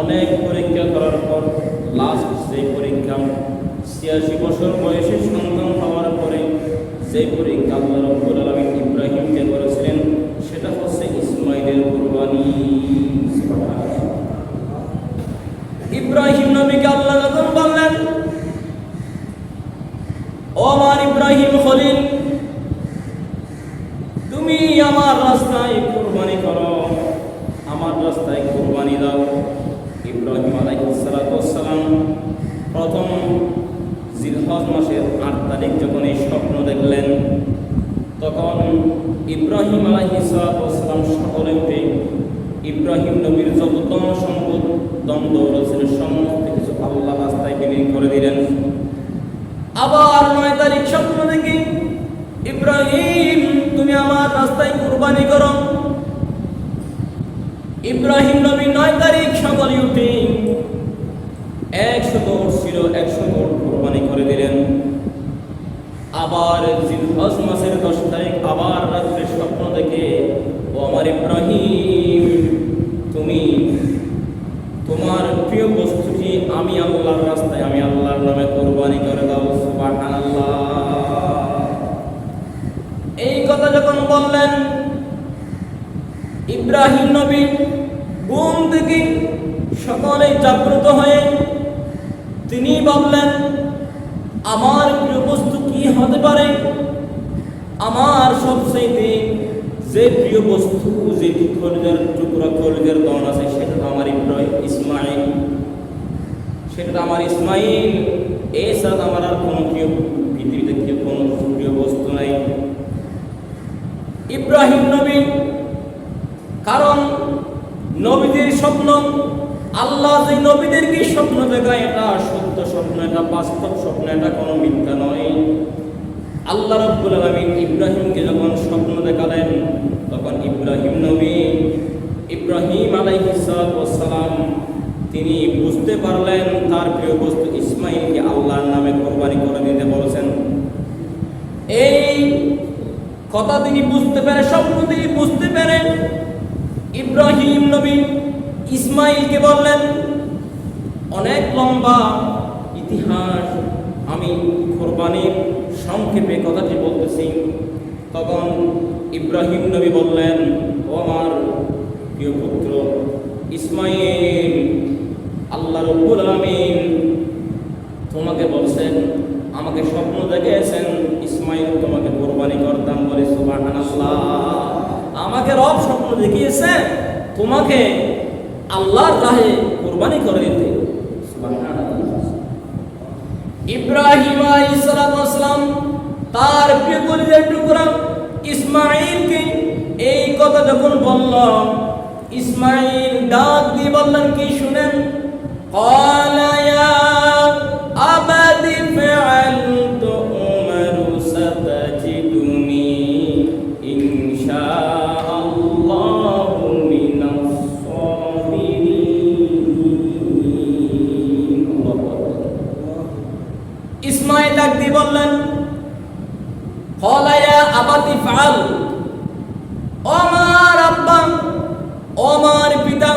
অনেক পরীক্ষা করার পর লাস্ট যে পরীক্ষা, ছিয়াশি বছর বয়সে সন্তান হওয়ার পরে যে পরীক্ষা আল্লাহ রব্বুল আলামিন ইব্রাহিমকে করেছিলেন, সেটা হচ্ছে ইসমাইলের কুরবানি। ইব্রাহিম নবীকে আল্লাহ যখন বললেন, ও আমার ইব্রাহিম খলিল তুমি আমার রাস্তায় কুরবানি করো আমার রাস্তায় কুরবানি দাও ইব্রাহিম আলাইহিসসালাম প্রথম জিলহজ মাসের আট তারিখ যখন এই স্বপ্ন দেখলেন, তখন ইব্রাহিম আলাইহিসসালাম সকলে উঠে ইব্রাহিম নবীর যত সম্পদ দ্বন্দ্ব রয়েছিল সমস্ত কিছু আল্লাহ রাস্তায় বিলীন করে দিলেন। আবার নয় তারিখ স্বপ্ন দেখি, ইব্রাহিম, তুমি আমার রাস্তায় কুরবানি করো। ইব্রাহিম নবী নয় তারিখ সকলে উঠে একশো দৌড় ছিল, একশো দৌড় কুরবানি করে দিলেন। আবার জিলহজ মাসের দশ তারিখ, আবার রাত্রে স্বপ্ন দেখে, ও আমার ইব্রাহিম, তুমি, তোমার প্রিয় বস্তুটি আমি আল্লাহর রাস্তায়, আমি আল্লাহর নামে কোরবানি করে দাও, সুবহানাল্লাহ। এই কথা যখন বললেন, ইব্রাহিম নবী ঘুম থেকে সকলেই জাগ্রত হয়ে ভাবলেন আমার প্রিয় বস্তু কি হতে পারে? আমার সবচেয়ে যে প্রিয় বস্তু যে কলিজার টুকরা কলিজার দন আছে, সেটা তো আমার ইব্রাহিম ইসমাইল সেটা তো আমার ইসমাইল সাথে আমার আর কোনো প্রিয়, পৃথিবীতে কেউ কোনো প্রিয় বস্তু নাই। ইব্রাহিম নবী, কারণ নবীদের স্বপ্ন আল্লাহ যে নবীদেরকে স্বপ্ন দেখায়, এটা সত্য স্বপ্ন, এটা বাস্তব স্বপ্ন, এটা কোনো মিথ্যা নয়। আল্লাহ রব্বুল আলমিন ইব্রাহিমকে যখন স্বপ্ন দেখালেন, তখন ইব্রাহিম নবী ইব্রাহিম আলাইহিসালাম তিনি বুঝতে পারলেন, তার প্রিয় বস্তু ইসমাইলকে আল্লাহর নামে কোরবানি করে দিতে বলেছেন। এই কথা তিনি বুঝতে পেরে, স্বপ্ন তিনি বুঝতে পেরে ইব্রাহিম নবী ইসমাইলকে বললেন, অনেক লম্বা ইতিহাস আমি কোরবানির সংক্ষেপে কথাটি বলতেছি। তখন ইব্রাহিম নবী বললেন, ও আমার প্রিয় পুত্র, ইসমাইল, আল্লাহ রব্বুল আলামিন তোমাকে বলছেন, আমাকে স্বপ্ন দেখেছেন ইসমাইল তোমাকে কোরবানি করতাম বলে সুবহানাল্লাহ। আমাকে রব স্বপ্ন দেখিয়েছে, তোমাকে আল্লাহর রাহে কুরবানি করে দিতে। ইব্রাহিম আলাইসালাম তার প্রিয় কলিজার টুকরা ইসমাইলকে এই কথা যখন বলল ইসমাইল ডাক দিয়ে বললেন, কি শুনেন? কলায়া ফাল আমার আব্বা পিতা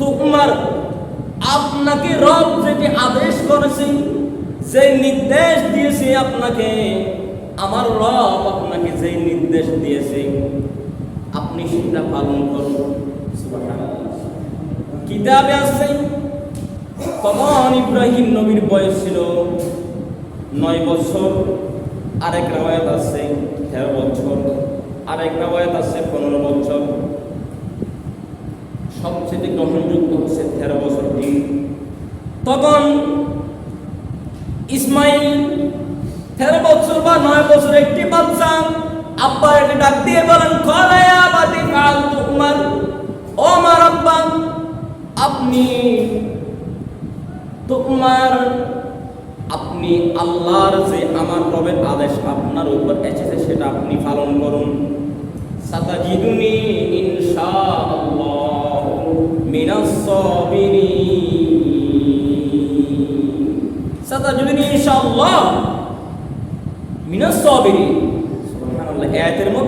তোমার আপনাকে রব যেটি আদেশ করেছে যে নির্দেশ দিয়েছে আপনাকে, আমার রব আপনাকে যে নির্দেশ দিয়েছে, আপনি সেটা পালন করুন। কিতাবে আছে, তখন ইব্রাহিম নবীর বয়স ছিল নয় বছর। আরেক রাওয়ায়াত আছে তেরো বছর, আরেক রাওয়ায়াত আছে পনেরো বছর। সবচেয়ে গ্রহণযোগ্য হচ্ছে তেরো বছরটি তখন ইসমাইল তেরো বছর বা নয় বছর একটি বাচ্চা আব্বা এটি ডাক দিয়ে বলেন কলায়া বাদি কাল তোমার ও আমার আব্বা, আপনি তোমার আপনি আল্লাহর যে আমার রবের আদেশ আপনার উপর এসেছে সেটা আপনি পালন করুন। মিনাস মিনাস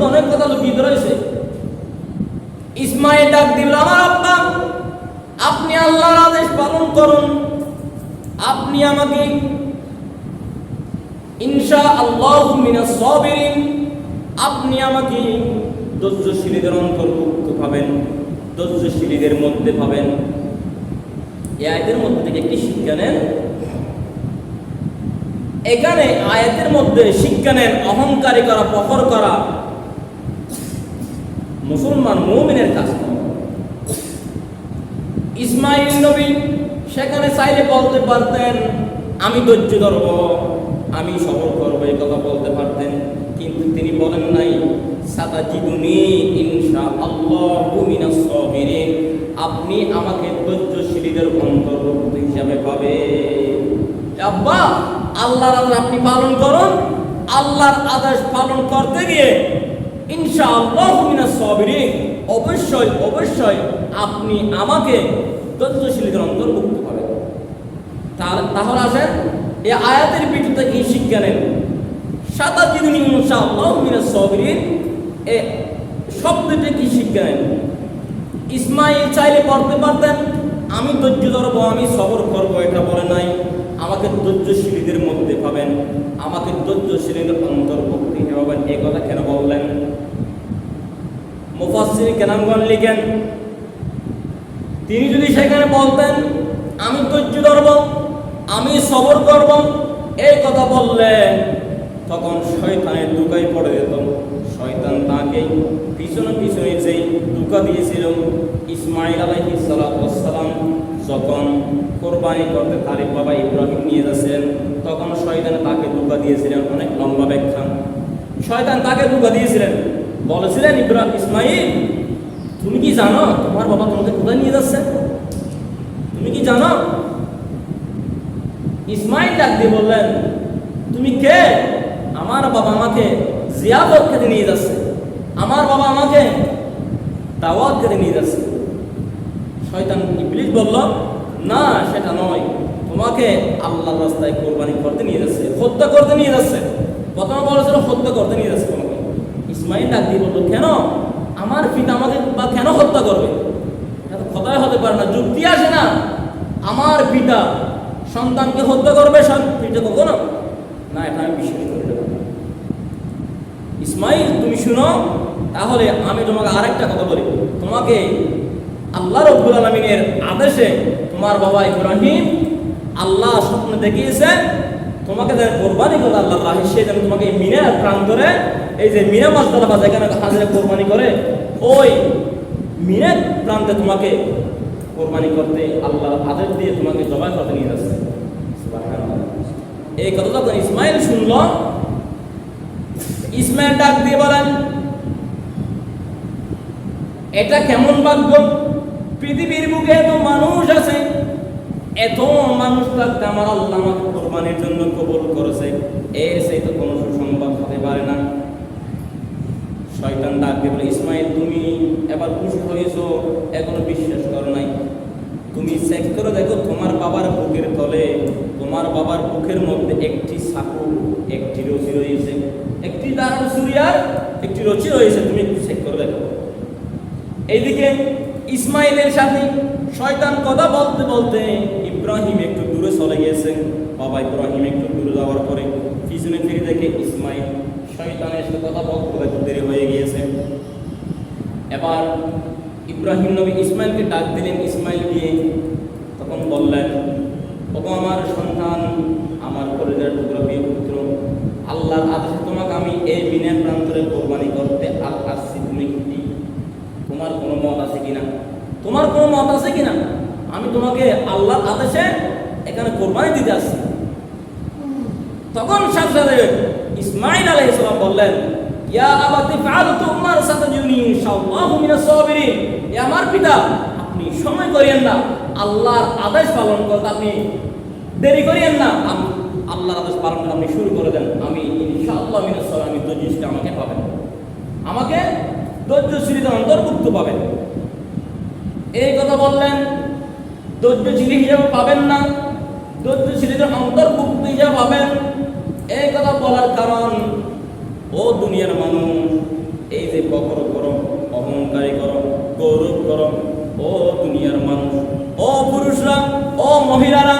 অনেক কথা রয়েছে। দিল, আমার আব্বা, আপনি পালন করুন। আপনি আমাকে ইনশা আল্লাহ সাবিরিন, আপনি আমাকে ধৈর্যশীলীদের অন্তর্ভুক্ত পাবেন ধৈর্যশীলীদের মধ্যে পাবেন এই আয়াতের মধ্যে থেকে একটি শিক্ষা নেন। এখানে আয়াতের মধ্যে শিক্ষা নেন, অহংকারী করা, প্রখর করা। মুসলমান মৌমিনের কাজ ইসমাইল নবী সেখানে চাইলে বলতে পারতেন, আমি ধৈর্য ধরব। আমি সবর করব, এই কথা বলতে পারতেন। কিন্তু তিনি বলেন নাই সাদা জীবনী ইনশা আল্লাহ আপনি আমাকে ধৈর্যশীলীদের অন্তর্ভুক্ত হিসাবে পাবে আব্বা, আল্লাহর আদেশ আপনি পালন করুন। আল্লাহর আদেশ পালন করতে গিয়ে ইনশাআল্লাহ মিনাস সাবিরিন অবশ্যই অবশ্যই আপনি আমাকে ধৈর্যশীলীদের অন্তর্ভুক্ত তাহলে তাহলে আসেন এই আয়াতের ভিতরে কি শিক্ষা নেন সাদা দিন ইনশাআল্লাহ মিনাস সাবিরিন, এ শব্দটা কি শিক্ষা নেন ইসমাইল চাইলে পড়তে পারতেন, আমি ধৈর্য ধরবো, আমি সবর করব, এটা বলে নাই। আমাকে ধৈর্যশীলীদের মধ্যে পাবেন, আমাকে ধৈর্যশীলীদের অন্তর্ভুক্তি হবেন এ কথা কেন বললেন? মুফাসসির কেনামগণ লিখেন, তিনি যদি সেখানে বলতেন, আমি ধৈর্য ধরব আমি সবর করব। এই কথা বললে তখন শয়তানের দুকাই পড়ে যেত। শয়তান তাকে পিছনে পিছনে যেই দুকা দিয়েছিল ইসমাইল আলাইহি সালাম যখন কোরবানি করতে তার বাবা ইব্রাহিম নিয়ে যাচ্ছেন, তখন শয়তান তাকে দুকা দিয়েছিলেন অনেক লম্বা ব্যাখ্যা। শয়তান তাকে দুকা দিয়েছিলেন। বলেছিলেন ইব্রাহিম ইসমাইল তুমি কি জানো তোমার বাবা তোমাকে কোথায় নিয়ে যাচ্ছে? তুমি কি জানো ইসমাইল ডাক দিয়ে বললেন, তুমি কে? আমার বাবা আমাকে জিয়াবত খেতে নিয়ে যাচ্ছে। আমার বাবা আমাকে দাওয়াত খেতে নিয়ে যাচ্ছে। শয়তান ইবলিস বলল, না, সেটা নয়। তোমাকে আল্লাহর রাস্তায় কোরবানি করতে নিয়ে যাচ্ছে, হত্যা করতে নিয়ে যাচ্ছে। প্রথমে বলেছিল হত্যা করতে নিয়ে যাচ্ছে তোমাকে। ইসমাইল ডাক দিয়ে বলল, কেন? আমার পিতা আমাকে বা কেন হত্যা করবে? এটা তো কথাই হতে পারে না, যুক্তি আসে না। আমার পিতা সন্তানকে হত্যা করবে পিতা কখনো। না, এটা আমি বিশ্বাস করি ইসমাইল, তুমি শুনো? তাহলে আমি তোমাকে আরেকটা কথা বলি। তোমাকে আল্লাহ রব্বুল আলমিনের আদেশে তোমার বাবা ইব্রাহিম আল্লাহ স্বপ্ন দেখিয়েছে, তোমাকে যারা কোরবানি করে আল্লাহ রাহি, সে যেন তোমাকে মিনার প্রান্তরে এই যে মিনা মাছ দ্বারা যেখানে হাজিরা কোরবানি করে, ওই মিনার প্রান্তে তোমাকে কোরবানি করতে আল্লাহ আদেশ দিয়ে তোমাকে জবাই করতে নিয়ে যাচ্ছে। এই কথা যখন ইসমাইল শুনল, ইসমাইল ডাক দিয়ে বলেন, এটা কেমন ভাগ্য? পৃথিবীর বুকে এত মানুষ আছে, এত মানুষ থাকতে আমার আল্লাহ আমাকে কোরবানির জন্য কবুল করেছে। এর সেই তো কোনো সুসংবাদ হতে পারে না। শয়তান ডাক দিয়ে বলে, ইসমাইল, তুমি এবার খুশি হয়েছো, এখনও নাই তুমি চেক করে দেখো, তোমার বাবার বুকের তলে, তোমার বাবার বুকের মধ্যে একটি সাকু একটি রচি রয়েছে, একটি দারুণ সুরিয়ার একটি রচি রয়েছে, তুমি চেক করে দেখো। এইদিকে ইসমাইলের সাথে শয়তান কথা বলতে বলতে ইব্রাহিম একটু দূরে চলে গিয়েছে। বাবা ইব্রাহিম একটু দূরে যাওয়ার পরে পিছনে ফিরে দেখে ইসমাইল শয়তানের সাথে কথা বলতে দেরি হয়ে গিয়েছে। এবার ইব্রাহিম নবী ইসমাইলকে ডাক দিলেন, ইসমাইল গিয়ে তখন বললেন, ওগো আমার সন্তান, আমার পরিবারের টুকরা প্রিয় পুত্র, আল্লাহর আদেশে তোমাকে আমি এই বিনের প্রান্তরে কোরবানি করতে আর আসছি। তুমি কি? তোমার কোনো মত আছে কিনা? তোমার কোনো মত আছে কিনা? আমি তোমাকে আল্লাহর আদেশে এখানে কোরবানি দিতে আসছি। তখন সাথে ইসমাইল সালাম বললেন ইয়া আবাতি ফাআলতু উমার সাতাজুনি ইনশাআল্লাহু মিনাস সাবিরিন। এ আমার পিতা, আপনি সময় করিয়েন না। আল্লাহর আদেশ পালন করতে আপনি দেরি করিয়েন না। আম- আল্লাহর আদেশ পালন করে আপনি শুরু করে দেন। আমি ইনশাআল্লাহ মিনাস সাবিরিন আমি আমাকে পাবেন। আমাকে ধৈর্যশীলতা অন্তর্ভুক্ত পাবেন। এই কথা বললেন ধৈর্যশীল হিসেবে পাবেন না। ধৈর্যশীলদের অন্তর্ভুক্ত হিসেবে পাবেন। এই কথা বলার কারণ ও দুনিয়ার মানুষ, এই যে বকর করম অহংকারী করম গৌরব করম ও দুনিয়ার মানুষ, ও পুরুষরা, ও মহিলারা,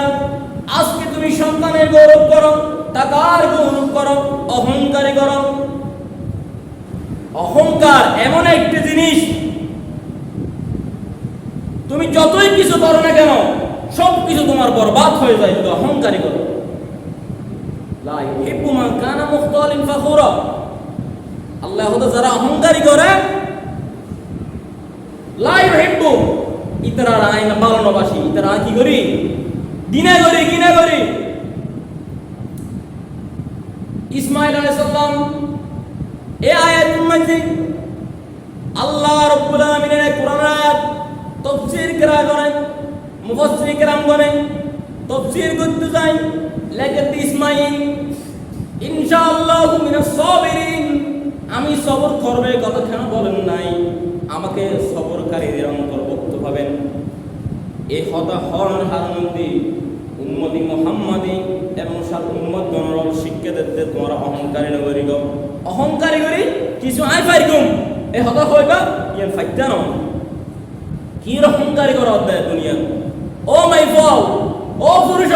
আজকে তুমি সন্তানের গৌরব করো, টাকার গৌরব করো, অহংকারী করো। অহংকার এমন একটি জিনিস, তুমি যতই কিছু করো না কেন, সব কিছু তোমার বরবাদ হয়ে যায় যদি অহংকারী করো। লা ইউহিব্বু কানা মুখতালিন ফাখুরা। আল্লাহ হতে যারা অহংকারী করে লা ইউহিব্বু ইতারা আইন পালনবাসী ইতারা কি করি দিনে করি কিনে করি ইসমাইল আলাইহিস সালাম এ আয়াতুল মধ্যে আল্লাহ রাব্বুল আলামিনের এই কোরআন আয়াত তাফসীর করা করেন মুফাসসির کرام করেন তাফসীর করতে যাই লেখেন ইসমাইল ইনশাআল্লাহ মিনাস সাবিরিন আমি সবর করবে কথা কেন বলেন নাই? আমাকে সবরকারীদের অন্তর্ভুক্ত পাবেন এই হতাহরণ হার মধ্যে উম্মতি মোহাম্মদী এবং সাত গণরল শিক্ষা দিতে তোমরা অহংকারী নগরী গো। অহংকারী করি কিছু আই পাই গুম এই হতা হইবা ইয়ান ফাইতা ন কি অহংকারী করা অধ্যায় দুনিয়া? ও মাই ফল ও পুরুষ,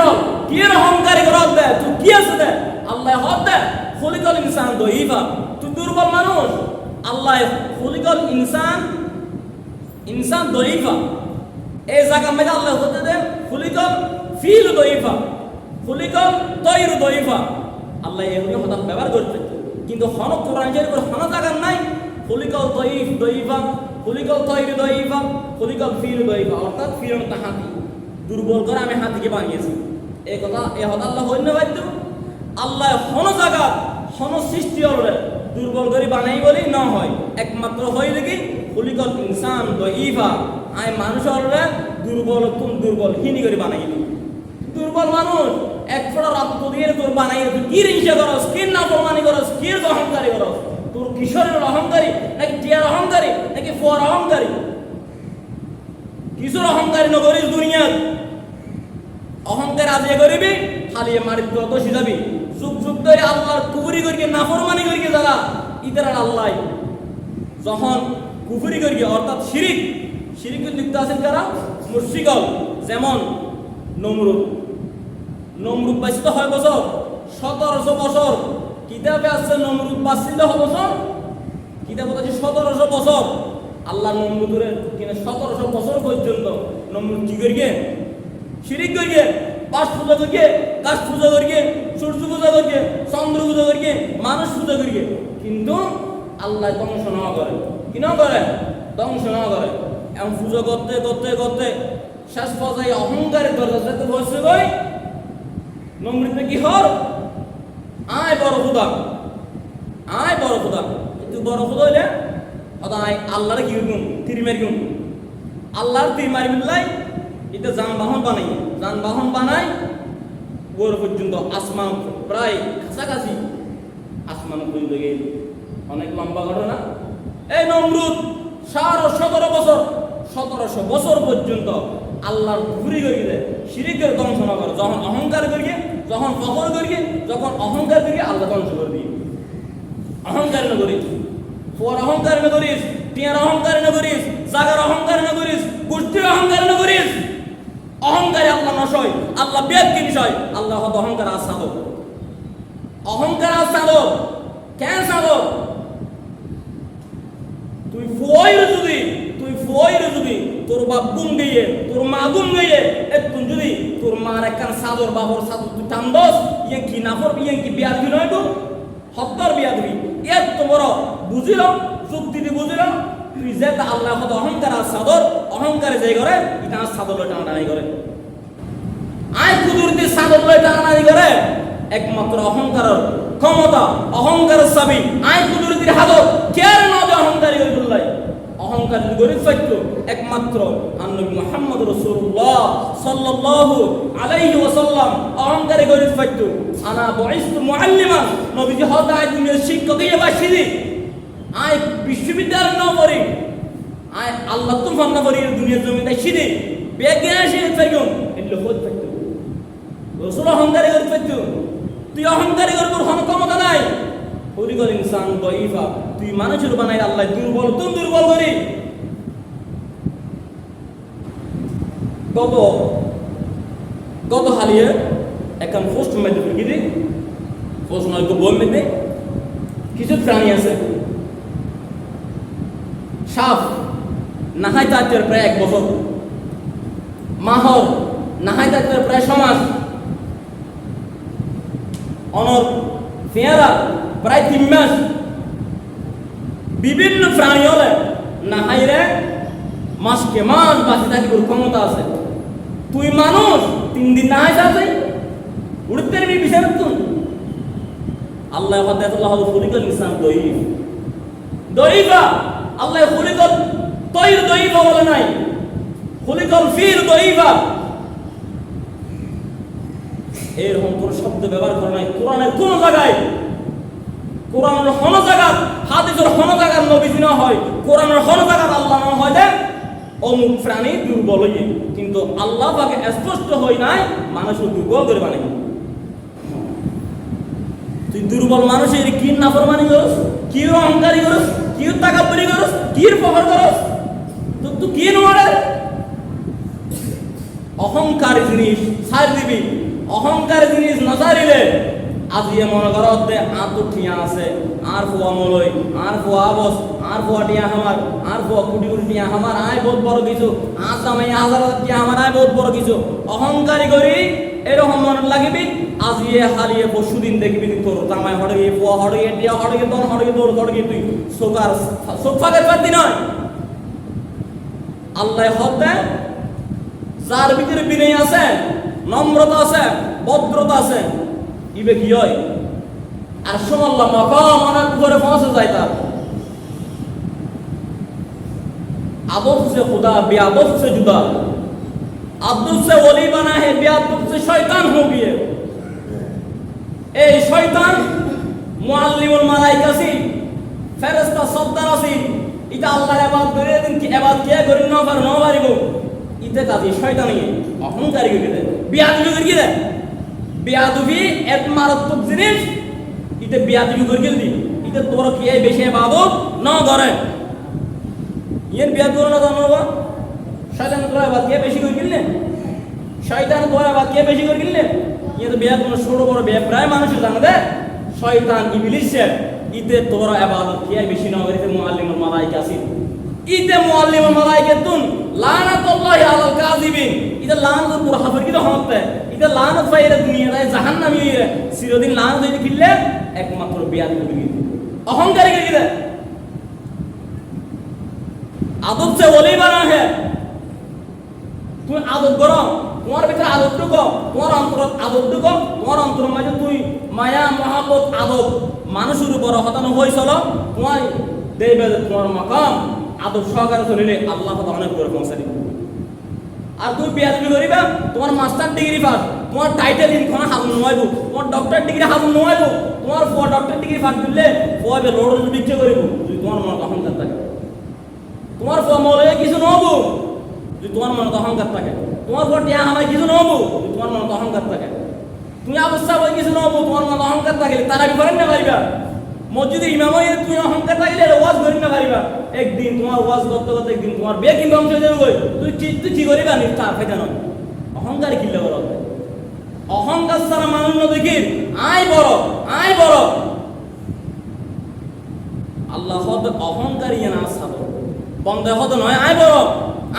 কি অহংকারী করা অধ্যায় তুই কি আছে দে আল্লাহ হদ্দে খলিকল ইনসান তুই দুর্বল মানুষ, আল্লাহ খলিকল ইনসান ইনসান দইফা এই জায়গা মেঘা আল্লাহ হতে দেন খুলিকল ফিল দইফা খুলিকল তৈর দইফা আল্লাহ এগুলো হঠাৎ ব্যবহার করতে কিন্তু হন কোরআন করে হন জায়গা নাই খুলিকল তৈফ দইফা খুলিকল তৈর দইফা খুলিকল ফিল দইফা অর্থাৎ ফিরন হাতি দুর্বল করে আমি হাতিকে বানিয়েছি। এই কথা এ হঠাৎ আল্লাহ বাধ্য আল্লাহ হন জায়গা হন সৃষ্টি হলে দুর্বল করে বানাই বলি, না হয়। একমাত্র হইলে কি? খুলিকল ইনসান দইফা আই মানুষ হলে দুর্বল তুম দুর্বল, হিনি করে বানাই দুর্বল মানুষ, এক ফোড়া রক্ত দিয়ে তোর বানাই তুই কি রিংসা করস, কি না প্রমাণি করস, কি অহংকারী করস? তোর কিশোরের অহংকারী, নাকি টিয়ার অহংকারী, নাকি ফোর অহংকারী? কিশোর অহংকারী নগরীর দুনিয়ার? অহংকার আজকে করিবি হালিয়ে মারিত দোষী যাবি। যুগ যুগ ধরে আল্লাহর কুবুরি করিকে, নাফরমানি করিকে যারা ইতারা আল্লাহ যখন কুফুরি করিকে, অর্থাৎ শিরিক শিরিকে লিপ্ত আছেন কারা? মুর্শিকল যেমন নমরুদ। নমরুদ বাঁচিত হয় বছর, সতেরোশো বছর। কিতাবে আছে নমরুদ বাঁচিত হয় বছর? কিতাব আছে সতেরোশো বছর। আল্লাহ নমরুদের কিনা সতেরোশো বছর পর্যন্ত নমরুদ কি করিয়ে শিরিক করিয়ে পাশ পূজা করিয়ে গাছ পূজা করিয়ে সূর্য পূজা করিয়ে চন্দ্র পূজা করিয়ে মানুষ পূজা করিয়ে কিন্তু আল্লাহ ধ্বংস না করে। কি না করে? ধ্বংস না করে। এমন পুজো করতে করতে করতে শেষ পর্যায়ে অহংকারের দরজা যেতে বসে গই কি হর? আয় বড় খুদা। আয় বড় খুদা। তুই বড় খুদা হইলে অত আয় আল্লাহর কি গুম তিরি মারি গুম আল্লাহর তিরি মারি মিল্লাই এটা যানবাহন বানাই। যানবাহন বানাই, ওর পর্যন্ত আসমান প্রায় কাছাকাছি আসমান পর্যন্ত গেল। অনেক লম্বা ঘটনা। এই নমরুদ, সারো সতেরো বছর, সতেরোশো বছর পর্যন্ত আল্লাহর ঘুরি করিয়ে ধ্বংস না করে। যখন অহংকার করিয়ে যখন ফখর করিয়ে যখন অহংকার করিয়ে আল্লাহ ধ্বংস করে দিয়ে অহংকার না করিস ফোর অহংকার না করিস, টিয়ার অহংকার না করিস, জাগার অহংকার না করিস, গোষ্ঠীর অহংকার না করিস। অহংকারে আল্লাহ নশয় আল্লাহ বেদ জিনিস হয়, আল্লাহ হতো অহংকার আসাদক অহংকার আসাদক কেন সাদক তুই ফুয়র যদি, তুই ফুয়র যদি তোর বাপ গুম গিয়ে তোর মা গুম গিয়ে একটু যদি তোর মার একখান সাদর বাবর সাদর তুই টান ইয়ে কি না করবি ইয়ে কি বিয়া দিবি নয় তো? হত্যার বিয়া দিবি এত বড়, বুঝিল? যুক্তি দিয়ে বুঝিল? তুই যে আল্লাহ কত অহংকার আর সাদর অহংকারে যাই করে ইটা সাদর লয় টানাটানি করে আয় কুদুরতি সাদর লয় টানাটানি করে একমাত্র অহংকারের ক্ষমতা অহংকারের চাবি আয় কুদুরতির হাদত কেয়ার না যে অহংকারী বললাই অহংকার গরিব সত্য একমাত্র আন্নবী মুহাম্মদ রাসূলুল্লাহ সাল্লাল্লাহু আলাইহি ওয়াসাল্লাম অহংকারী গরিব সত্য আনা বয়স্তু মুআল্লিমান নবীজি হদা আয় দুনিয়ার শিক্ষক হিসেবে বাসিদি আয় বিশ্ববিদ্যালয় আল্লাহ তো ফান্না পড়ি দুনিয়ার জমিতে সিদি বেগে আসে থাকুন অহংকারী তুই অহংকারী ক্ষমতা নাই। তুই আল্লাহ দুর্বল তুই দুর্বল করি। গত গত হালিয়ে এখন পোস্ট মেট্রিক গিরি প্রশ্ন একটু বললে দে কিছু প্রাণী আছে। সাপ। নাহাই তার প্রায় এক বছর। মাহর নাহাই তার প্রায় সমাজ অনর পেয়ারা প্রায় তিন মাস। বিভিন্ন প্রাণী হলে নাহাইরে মাসকে মাস বাঁচে থাকিবার ক্ষমতা আছে। তুই মানুষ, তিন দিন না হয় যাবে উড়তে নেবি বিচার তুই আল্লাহ হাদায়াতুল্লাহ খুলিকাল ইসলাম দইফ দইফা আল্লাহ খুলিকাল তৈর দইফা বলে নাই। খুলিকাল ফির দইফা এরকম কোন শব্দ ব্যবহার করে নাই। কোরআনের কোন জায়গায়? কোরআনের হন জায়গাত হাদিসের হন জায়গার নবীজি না হয়, কোরআনের হন জায়গাত আল্লাহ না হয় যে অমুক প্রাণী দুর্বল হইয়ে। কিন্তু আল্লাহ পাকে স্পষ্ট হই নাই মানুষ দুর্বল করে বানাই। তুই দুর্বল মানুষের কি নাফরমানি করস? কি অহংকারী করস? কি তাকাব্বরি করস? কি প্রহার করস? তো কি নোয়ারে অহংকার জিনিস, ছাড় দিবি। অহংকার জিনিস না ছাড়িলে আজ ইয়ে মনে করো তে আত ঠিয়া আছে, আর ফুয়া মলই আর ফুয়া বস আর ফুয়া টিয়া আমার আর ফুয়া কুটি কুটি টিয়া আমার আয় বহুত বড় কিছু। আর দামে হাজার হাজার টিয়া আমার আয় বহুত বড় কিছু। অহংকারী করি, এরকম মনে লাগিবি, আজ ইয়ে হারিয়ে পরশু দিন দেখবি তোর জামাই হড়ে গিয়ে ফুয়া হড়ে গিয়ে টিয়া হড়ে গিয়ে তোর হড়ে গিয়ে তোর হড়ে গিয়ে তুই সোকার সোফাকে পারতি নয়। আল্লাহ হক দেয় যার ভিতরে বিনয় আছে, নম্রতা আছে, ভদ্রতা আছে, ইবে কি হয়? আর সোমাল্লা মাকাম অনেক উপরে পৌঁছে যায় তার। আদব সে খুদা বেআব সে জুদা। আব্দুল সে ওলি বানা হে বেআব সে শয়তান হো গিয়ে এই শয়তান মুআল্লিমুল মালাইকাসি ফেরেশতা সদ্দার আসিন ইটা আল্লাহর ইবাদত করে দিন কি ইবাদত কে করি না পার না পারিব। ইতে কাজে শয়তানি, অহংকারী করে দেয় বিয়াদবি করে কি দেয় বিয়াদবি এক মারাত্মক জিনিস, ইতে বিয়াদবি করে দি ইতে তোর কি এই বেশি বাবু না করে ইয়ের বিয়াদ করে না জানো বা শয়তান তোর ইবাদত কে বেশি করে গিললে শয়তান তোর ইবাদত কে বেশি করে গিললে ইয়ে তো বিয়াদ কোনো ছোট বড় বিয়া প্রায় মানুষের শয়তান ইতে তোর ইবাদত কে বেশি না করে মুআল্লিমুল মালাইকা আছে ইতে মুআল্লিমুল মালাইকা তুন লানাতুল্লাহি আলাল কাযিবিন। ইতে লানত পুরো হাফের কি হতে ইতে লানত ফাইরে দুনিয়ায় জাহান্নামী হইরে চিরদিন লানত হইতে কিল্লে একমাত্র বিয়াদ গিয়ে অহংকারী করে গিয়ে আদব সে ওলি বানা হে। তুমি আদব করো, তোমার ভিতরে আদব ঢুকো, তোমার অন্তর আদব ঢুকো, তোমার অন্তর মাঝে তুই মায়া মহাপত আদব মানুষের উপর হতানো হয়ে চলো তোমার দেবে তোমার মাকাম। আদব সহকারে চলিলে আল্লাহ কথা অনেক করে পৌঁছে দিবে। আর তুমি বিয়াদবি করিবা, তোমার মাস্টার ডিগ্রি পাস তোমার টাইটেল ইনখন হাজু নয়ব তোমার ডক্টর ডিগ্রি হাজু নয়ব তোমার ফোর ডক্টর ডিগ্রি পাস দিলে ফোয়াবে লোড বিক্রি করিব, যদি তোমার মনে অহংকার থাকে। তোমার ফোয়া মরে কিছু নহব, যদি তোমার মনে অহংকার থাকে। তোমার পর টিয়া আমার কিছু নহব, যদি তোমার মনে অহংকার থাকে। তুমি অবস্থা বই কিছু নহব তোমার মনে অহংকার থাকলে তারা কি করেন না পারিবা? মসজিদে ইমাম তুমি অহংকার থাকলে ওয়াজ করি না পারিবা? একদিন তোমার ওয়াজ করতে করতে একদিন তোমার বে কিন্তু অংশ হয়ে যাবে তুই কি তুই কি করিবা নি? তা ফেটা নয়। অহংকার কিনলে বড় অহংকার ছাড়া মানুষ দেখি আয় বড় আয় বড়। আল্লাহ অহংকারী না আশা বড় বন্ধ হদ নয় আয় বড়।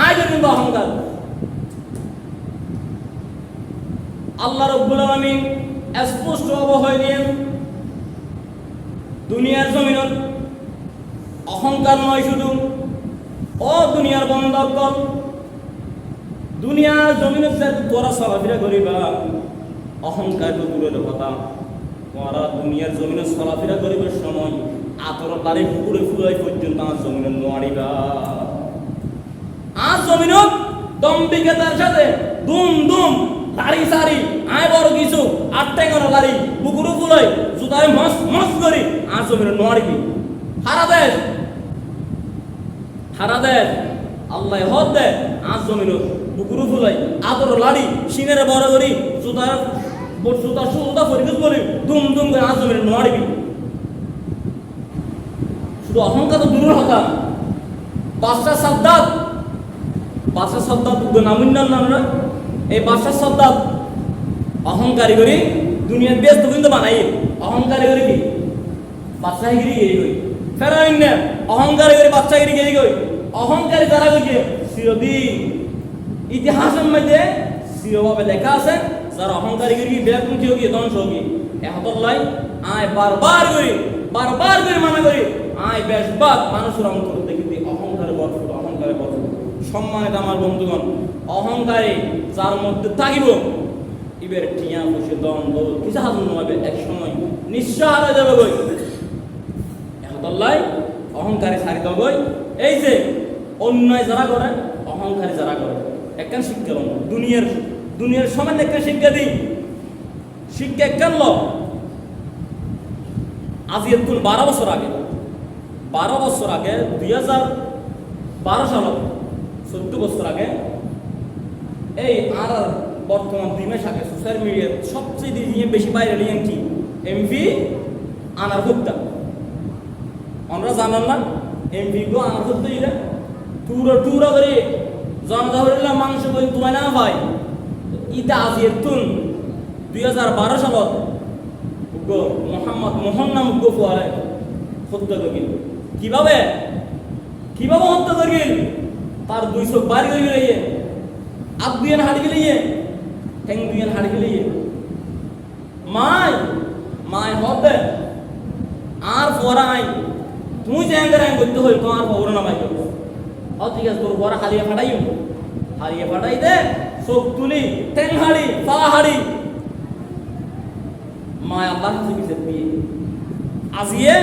আয় কিন্তু অহংকার। আল্লাহ রব্বুল আলামিন স্পষ্ট অবহয় দিয়ে দুনিয়ার জমিনত অহংকার নয় শুধু, ও দুনিয়ার বন্ধকল দুনিয়ার জমিনত যে তোরা চলাফেরা করিবা, অহংকার তো দূরের কথা। তোরা দুনিয়ার জমিনে চলাফেরা করিবার সময় আতর তারে ফুকুরে ফুলাই পর্যন্ত আমার জমিনে নোয়ারিবা আর জমিনত দম্বিকে তার সাথে দুম দুম লারি সারি, আয় বড় কিছু আটটাই করে লারি পুকুরু ফুলাই জুতায় মস মস করি আর জমিনে নোয়ারিবি হারা দেশ হারা দেশ, আল্লাহ হদ দে আর জমিনত পুকুরু ফুলাই আদর লাড়ি সিনের বড় করি জুতার জুতা সুতা পরিবেশ করি, দুম দুম করে আর জমিনে নোয়ারিবি শুধু অহংকার তো দূরের হতা বাদশাহ সাদ্দাত বাদশাহ সাদ্দাত নামিন্নার নাম না? এই বাদশাহ শব্দ অহংকারী করি, দুনিয়ার ব্যস্ত কিন্তু বানাই। অহংকারে করে কি? বাচ্চাগিরি গেই গই ফেরাইন না অহংকারে করে বাচ্চাগিরি গেই গই অহংকারে তারা গইছে চিরদিন। ইতিহাসের মধ্যে চিরভাবে লেখা আছে, যারা অহংকারী করি বেকুমটি হোক ধ্বংস হোক এহতর লাই আয় বারবার করি, বারবার করে মানা করি, আয় বেশবাদ মানুষের অন্তর দেখি অহংকারে বরফুট অহংকারে বরফুট সম্মানিত আমার বন্ধুগণ অহংকারে, যার মধ্যে থাকিব। ইবের টিয়া বসে দ্বন্দ্ব কিছু হাজুন হবে এক সময় নিশ্চয় হারা যাবে গই এহতল্লাই অহংকারে দাও গই এই যে, অন্যায় যারা করে, অহংকারী যারা করে একখান শিক্ষা লম। দুনিয়ার দুনিয়ার সামান্য একটা শিক্ষা দিই। শিক্ষা একখান ল আজ এখন বারো বছর আগে, বারো বছর আগে দুই হাজার বারো সাল চোদ্দ বছর আগে এই আর বর্তমান মাস আগে সোশ্যাল মিডিয়ার সবচেয়ে দিয়ে বেশি বাইরে লিয়েন কি এমপি আনার হত্যা আমরা জানান না, এমপি গো আনার হত্যা ইরা টুরা টুরা করে জনতা মাংস বই তোমায় না ভাই, ইটা আজি এতুন দুই হাজার বারো সালত গো মোহাম্মদ মোহন নাম গো ফুয়ারে হত্যা করিল। কীভাবে? কীভাবে হত্যা করিল? তার দুই চোখ বাড়ি হয়ে গেলে আপ দুইয়ান হাড়ি গেলে মাই মাই হবে আর ফরাই এঙ্গার এঙ্গ করতে হই তোমার খবর না ভাই ও ঠিক আছে তোর বড় হারিয়ে ফাটাইও হারিয়ে ফাটাই দে চোখ তুলি ঠেং হাড়ি পা হাড়ি মায় আল্লাহ কাছে বিচার দিয়ে আজিয়ে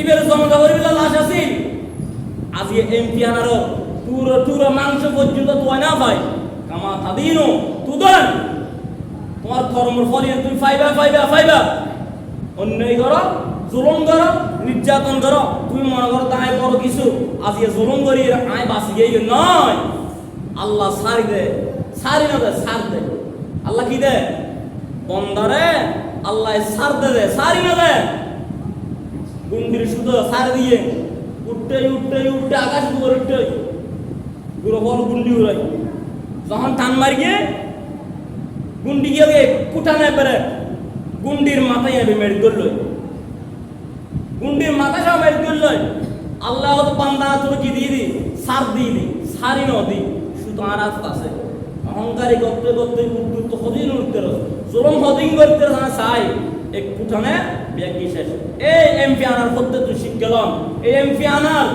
ইবের জমা করিবিলা লাশ আছিল আজিয়ে এমপি আনারো টুরো টুরো মাংস পর্যন্ত তুই না ভাই কামা তাদিনো তুদন। তোমার কর্মর ফলিয়ে তুমি ফাইবা ফাইবা ফাইবা। অন্যায় করো, জুলুম করো, নির্যাতন করো। তুমি মনে করো তাই করো কিছু। আজকে জুলুম করি আয় বাঁচি গিয়ে নয়। আল্লাহ সারি দে সারি না দে, সার দে। আল্লাহ কি দে? বন্দারে আল্লাহ সার দে দে সারি না দে। গুন্ডির শুধু সার দিয়ে উঠতে উঠতে উঠতে আকাশ উপর উঠতে গুলো বল গুন্ডি উড়াই। যখন টান মারি গিয়ে গুন্ডি গিয়ে কুটানে পেরে, গুন্ডির মাথায় আমি মেরে ধরল। গুন্ডির মাথা সব মেরে ধরল। আল্লাহ তো পান্দা তোর কি দিয়ে দি সার দিয়ে দি সারি ন দি শুধু আর আছে। অহংকারী করতে করতে উঠতে তো হদিন উঠতে জলম হদিন করতে চাই, এক কুঠানে ব্যাগি শেষ। এই এমপি আনার করতে তুই শিখলাম এই এমপি আনার,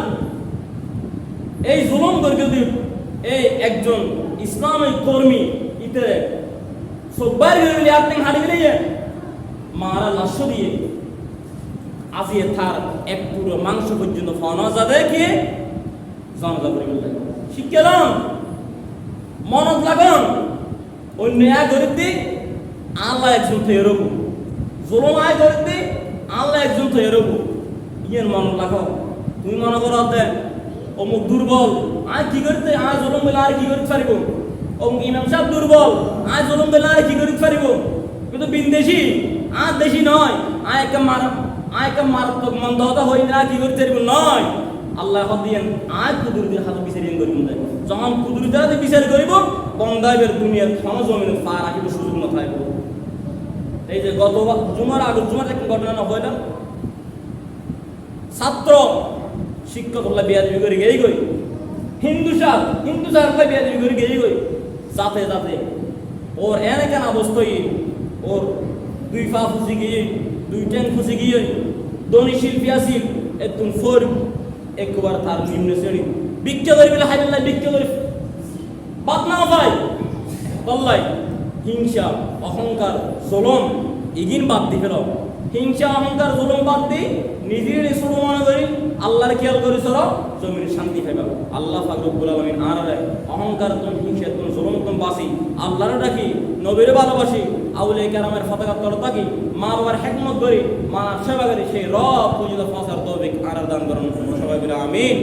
এই জুলুম করে যদি এই একজন ইতে সব্বার গেলে আপনি হাঁটি গেলে মারা লাশ দিয়ে আজিয়ে থার এক পুরো মাংস পর্যন্ত ফানা যাবে কি জানাজা করে গেলে শিখলাম মনত লাগান, অন্য এক গরিবদি আল্লাহ একজন তো এরকম। জুলুম আয় গরিবদি আল্লাহ একজন তো এরকম। ইয়ের মনত লাগাও। তুমি মনে করো দেন অমুক দুর্বল, আয় কি করতে? আয় জলম বেলা আর কি করতে পারিব? অমুক ইমাম সাহেব দুর্বল, আয় জলম বেলা আর কি করতে পারিব? কিন্তু বিন্দেশি আর দেশি নয়। আয় একটা মার আয় একটা মারাত্মক মন্দ হতা হই না কি করতে পারিব? নয়। আল্লাহ হদ দিয়েন, আয় কুদুরিদের হাতে বিচারিয়ে করিব না যখন হাতে বিচার করিব বন্দাইবের দুনিয়ার ক্ষণ জমিনে পা রাখিব সুযোগ না থাকব এই যে গত জুমার আগে জুমার একটা ঘটনা হয় না? ছাত্র শিক্ষক হল্লা বিয়াদি করে গেই গই হিন্দু সাহ হিন্দু সাহ হল্লা বিয়াদি করে গেই গই যাতে যাতে ওর এনে কেন অবস্থায় ওর দুই পা ফুসি গিয়ে, দুই ট্যাং ফুসি গিয়ে দনি শিল্পী আসিল একদম ফোর, একবার তার নিম্ন শ্রেণি। বিক্রিয়া করি বলে হাইল্লা বিক্রিয়া করি। বাদ না পাই বললাই হিংসা, অহংকার, জলম, এগিন বাদ দি ফেলো হিংসা, অহংকার, জুলুম বাদ দিই নিজের ইসুল মনে করি, আল্লাহর খেয়াল করি, চল জমির শান্তি পাইবা। আল্লাহ ফাকরুল আলমিন আর রে অহংকার তুমি, হিংসা তুমি, জুলুম তুমি বাসি। আল্লাহরে ডাকি, নবীর ভালোবাসি আউলে কেরামের ফতাকা তর থাকি মা বাবার হেকমত করি মা সেবা করি, সেই রব পুজো ফসার তৌফিক আর দান করুন। সবাই আমিন।